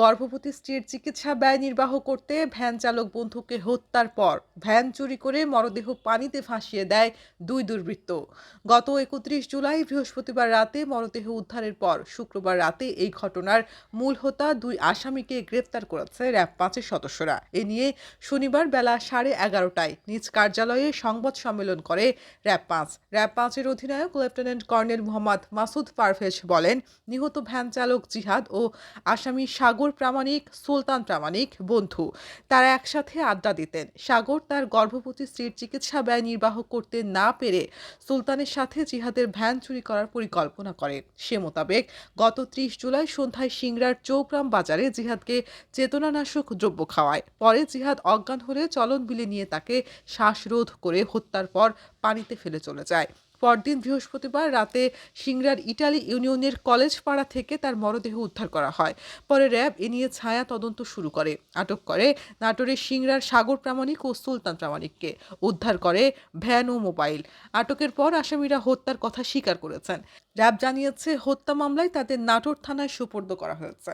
গর্ভবতী স্ত্রীর চিকিৎসা ব্যয় নির্বাহ করতে ভ্যান চালক বন্ধুকে হত্যার পর ভ্যান চুরি করে মরদেহ পানিতে ভাসিয়ে দেয় দুই দুর্বৃত্ত। গত একত্রিশ জুলাই বৃহস্পতিবার রাতে মরদেহ উদ্ধারের পর শুক্রবার রাতে এই ঘটনার মূল হোতা দুই আসামিকে গ্রেফতার করেছে র্যাব পাঁচের সদস্যরা। এ নিয়ে শনিবার বেলা সাড়ে এগারোটায় নিজ কার্যালয়ে সংবাদ সম্মেলন করে র্যাব পাঁচ। র্যাব পাঁচের অধিনায়ক লেফটেন্যান্ট কর্নেল মোহাম্মদ মাসুদ পারভেজ বলেন, নিহত ভ্যান চালক জিহাদ ও আসামি সাগর প্রামাণিক, সুলতান প্রামাণিক, বন্ধু। তারা একসাথে আড্ডা দিতেন। সাগর তার গর্ভবতী স্ত্রীর চিকিৎসা ব্যয় নির্বাহ করতে না পেরে সুলতানের সাথে জিহাদের ভ্যান চুরি করার পরিকল্পনা করেন সে মোতাবেক গত ত্রিশ জুলাই সন্ধ্যায় সিংড়ার চৌগ্রাম বাজারে জিহাদকে চেতনানাশক দ্রব্য খাওয়ায়। পরে জিহাদ অজ্ঞান হলে চলন বিলে নিয়ে তাকে শ্বাসরোধ করে হত্যার পর পানিতে ফেলে চলে যায়। পরদিন বৃহস্পতিবার রাতে সিংড়ার ইটালি ইউনিয়নের কলেজ পাড়া থেকে তার মরদেহ উদ্ধার করা হয়। পরে র্যাব এ নিয়ে ছায়া তদন্ত শুরু করে। আটক করে নাটোরের সিংড়ার সাগর প্রামাণিক ও সুলতান প্রামাণিককে। উদ্ধার করে ভ্যান ও মোবাইল। আটকের পর আসামিরা হত্যার কথা স্বীকার করেছেন। র্যাব জানিয়েছে, হত্যা মামলায় তাদের নাটোর থানায় সুপর্দ করা হয়েছে।